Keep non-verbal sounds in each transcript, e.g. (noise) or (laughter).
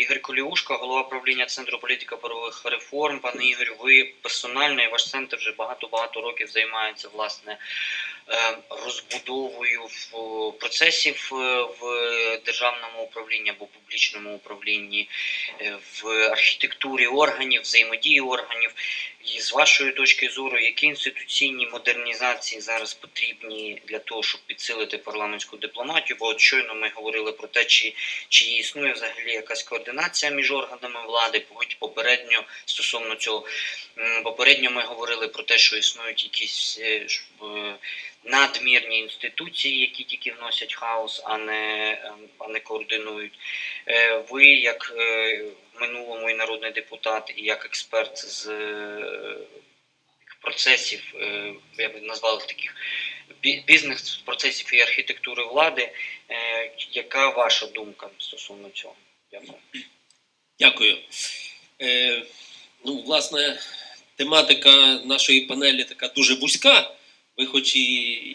Ігор Коліушка, голова правління Центру політика правових реформ. Пане Ігорю, ви персонально і ваш центр вже багато-багато років займається власне е, розбудовою в- процесів е, в державному управлінні або публічному управлінні, е, в архітектурі органів, взаємодії органів. І з вашої точки зору, які інституційні модернізації зараз потрібні для того, щоб підсилити парламентську дипломатію? Бо от щойно ми говорили про те, чи, чи існує взагалі якась координація між органами влади. Попередньо стосовно цього, попередньо ми говорили про те, що існують якісь е, е, надмірні інституції, які тільки вносять хаос, а не, е, а не координують. Е, Ви, як е, в минулому і народний депутат, і як експерт з е, процесів, е, я би назвав таких бізнес-процесів і архітектури влади, е, яка ваша думка стосовно цього? Дякую. Дякую. Е, ну, власне, тематика нашої панелі така дуже вузька. Ви хоч і,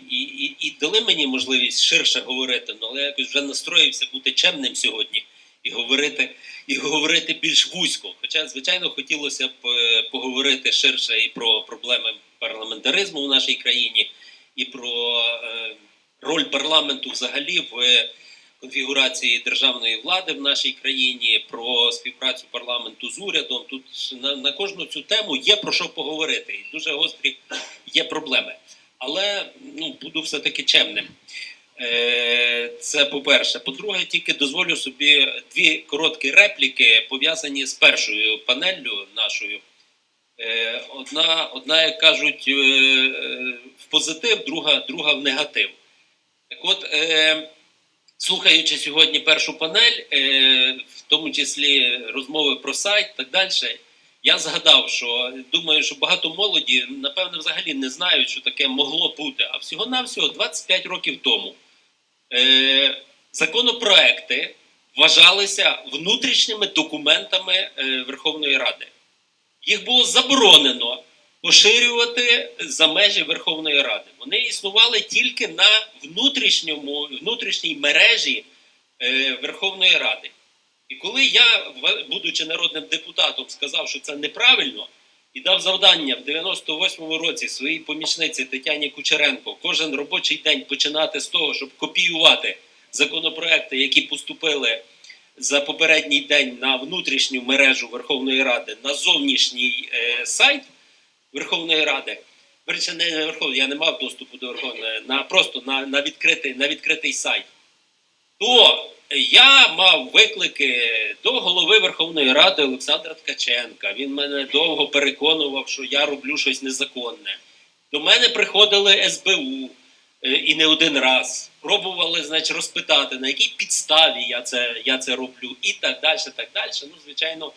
і, і, і дали мені можливість ширше говорити, ну, але я якось вже настроївся бути чемним сьогодні і говорити, і говорити більш вузько. Хоча, звичайно, хотілося б е, поговорити ширше і про проблеми парламентаризму в нашій країні, і про е, роль парламенту взагалі в конфігурації державної влади в нашій країні, про співпрацю парламенту з урядом. Тут на, на кожну цю тему є про що поговорити, і дуже гострі є проблеми. Але ну, буду все-таки чемним. Е, Це по-перше. По-друге, тільки дозволю собі дві короткі репліки, пов'язані з першою панеллю нашою. Е, Одна, одна як кажуть, е, в позитив, друга, друга в негатив. Так от, слухаючи сьогодні першу панель, е, в тому числі розмови про сайт так далі, я згадав, що думаю, що багато молоді, напевне, взагалі не знають, що таке могло бути. А всього-навсього 25 років тому е, законопроекти вважалися внутрішніми документами е, Верховної Ради. Їх було заборонено поширювати за межі Верховної Ради. Вони існували тільки на внутрішньому, внутрішній мережі е, Верховної Ради. І коли я, будучи народним депутатом, сказав, що це неправильно, і дав завдання в 98-му році своїй помічниці Тетяні Кучеренко кожен робочий день починати з того, щоб копіювати законопроекти, які поступили за попередній день на внутрішню мережу Верховної Ради, на зовнішній е, сайт Верховної Ради. Верніше, не Верховної, я не мав доступу до Верховної, на просто на, на, відкритий, на відкритий сайт. То я мав виклики до голови Верховної Ради Олександра Ткаченка. Він мене довго переконував, що я роблю щось незаконне. До мене приходили СБУ е, і не один раз. Пробували, значить, розпитати, на якій підставі я це, я це роблю, і так далі, так далі. Ну, звичайно,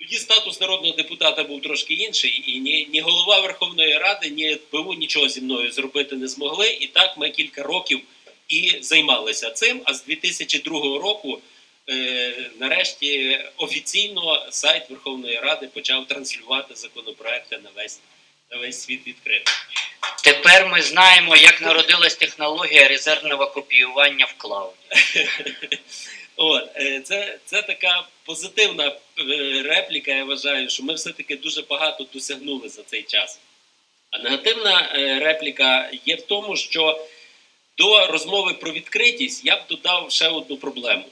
тоді статус народного депутата був трошки інший, і ні, ні голова Верховної Ради, ні СБУ нічого зі мною зробити не змогли. І так ми кілька років і займалися цим. А з 2002 року, е, нарешті, офіційно сайт Верховної Ради почав транслювати законопроекти на весь, на весь світ відкритий. Тепер ми знаємо, як народилась технологія резервного копіювання в клауді. (laughs) От, е, це, це така позитивна е, репліка. Я вважаю, що ми все-таки дуже багато досягнули за цей час. А негативна е, репліка є в тому, що до розмови про відкритість я б додав ще одну проблему.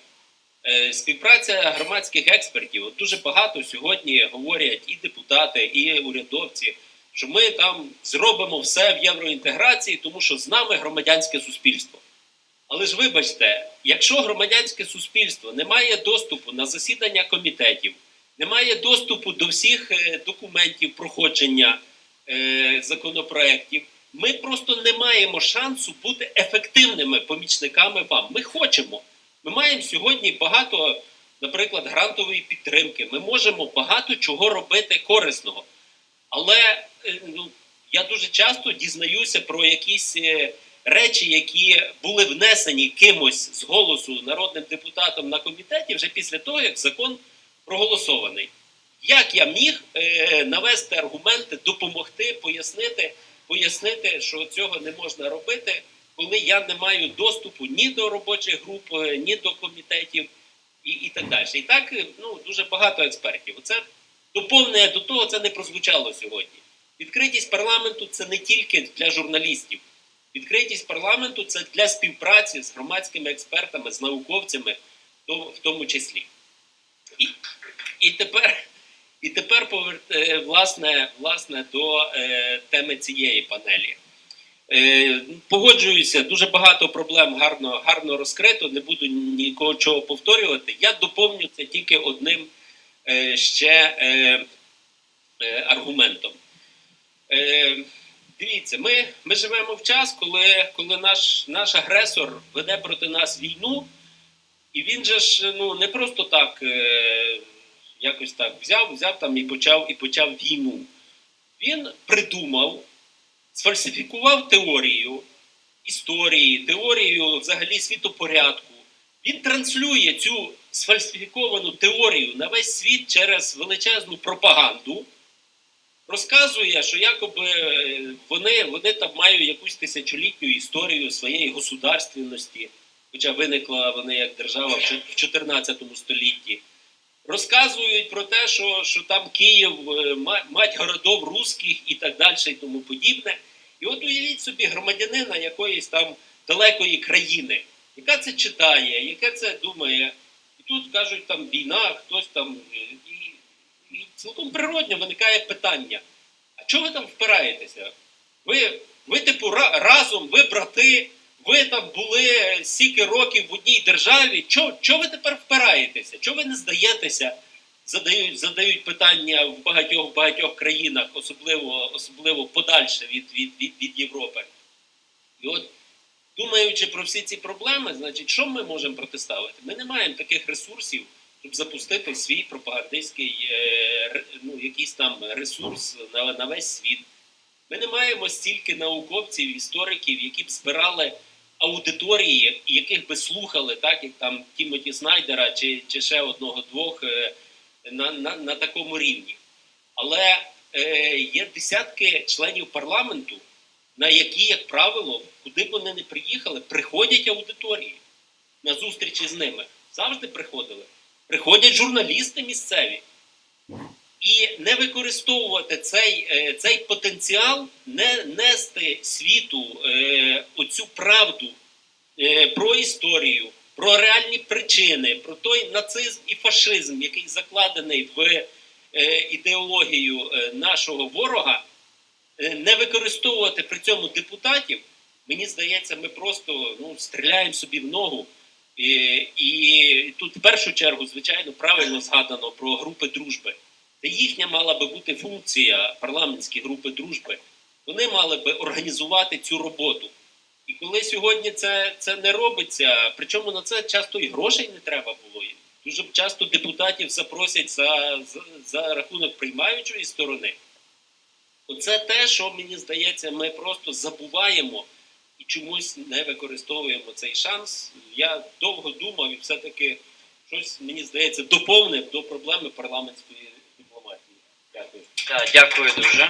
Співпраця громадських експертів. От дуже багато сьогодні говорять і депутати, і урядовці, що ми там зробимо все в євроінтеграції, тому що з нами громадянське суспільство. Але ж вибачте, якщо громадянське суспільство не має доступу на засідання комітетів, не має доступу до всіх е, документів проходження е, законопроєктів, ми просто не маємо шансу бути ефективними помічниками вам. Ми хочемо. Ми маємо сьогодні багато, наприклад, грантової підтримки. Ми можемо багато чого робити корисного. Але е, ну, я дуже часто дізнаюся про якісь е, речі, які були внесені кимось з голосу народним депутатом на комітеті вже після того, як закон проголосований. Як я міг е, навести аргументи, допомогти, пояснити, пояснити, що цього не можна робити, коли я не маю доступу ні до робочих груп, е, ні до комітетів. і, і так далі. І так е, ну, дуже багато експертів. Оце доповнення до того, це не прозвучало сьогодні. Відкритість парламенту це не тільки для журналістів. Відкритість парламенту це для співпраці з громадськими експертами, з науковцями, в тому числі. І, і тепер, і тепер повер- е, власне, власне до е, теми цієї панелі. Е, погоджуюся, дуже багато проблем гарно, гарно розкрито, не буду нікого чого повторювати. Я доповню це тільки одним е, ще е, е, аргументом. Е, дивіться, ми, ми живемо в час, коли, коли наш, наш агресор веде проти нас війну, і він же ж ну, не просто так е, якось так взяв, взяв там і почав, і почав війну. Він придумав, сфальсифікував теорію історії, теорію взагалі світопорядку. Він транслює цю сфальсифіковану теорію на весь світ через величезну пропаганду розказує, що якоби е, вони, вони там мають якусь тисячолітню історію своєї государственності, хоча виникла вони як держава в 14 столітті. Розказують про те, що, що там Київ, е, мать городов русських і так далі, і тому подібне. І от уявіть собі громадянина якоїсь там далекої країни, яка це читає, яке це думає. І тут кажуть, там війна, хтось там. Цілком природньо виникає питання: а чого ви там впираєтеся? Ви, ви типу, ра- разом, ви брати, ви там були стільки років в одній державі. Чого, чого ви тепер впираєтеся? Чого ви не здаєтеся? Задають, задають питання в багатьох багатьох країнах, особливо, особливо подальше від, від, від, від Європи. І от, думаючи про всі ці проблеми, значить, що ми можемо протиставити? Ми не маємо таких ресурсів, щоб запустити свій пропагандистський е, ну, якийсь там ресурс на, на весь світ. Ми не маємо стільки науковців, істориків, які б збирали аудиторії, яких би слухали, так як там Тімоті Снайдера чи, чи ще одного-двох е, на, на, на такому рівні. Але е, є десятки членів парламенту, на які, як правило, куди б вони не приїхали, приходять аудиторії на зустрічі з ними. Завжди приходили. Приходять журналісти місцеві. І не використовувати цей, е, цей потенціал, не нести світу е, оцю правду е, про історію, про реальні причини, про той нацизм і фашизм, який закладений в ідеологію нашого ворога, не використовувати при цьому депутатів, мені здається, ми просто ну, стріляємо собі в ногу. І, тут в першу чергу, звичайно, правильно згадано про групи дружби. Це їхня мала би бути функція парламентські групи дружби. Вони мали би організувати цю роботу. І коли сьогодні це, це не робиться, причому на це часто і грошей не треба було. Дуже часто депутатів запросять за, за, за рахунок приймаючої сторони. Оце те, що мені здається, ми просто забуваємо і чомусь не використовуємо цей шанс. Я довго думав і все-таки щось, мені здається, доповнив до проблеми парламентської дипломатії. Дякую. Дякую дуже.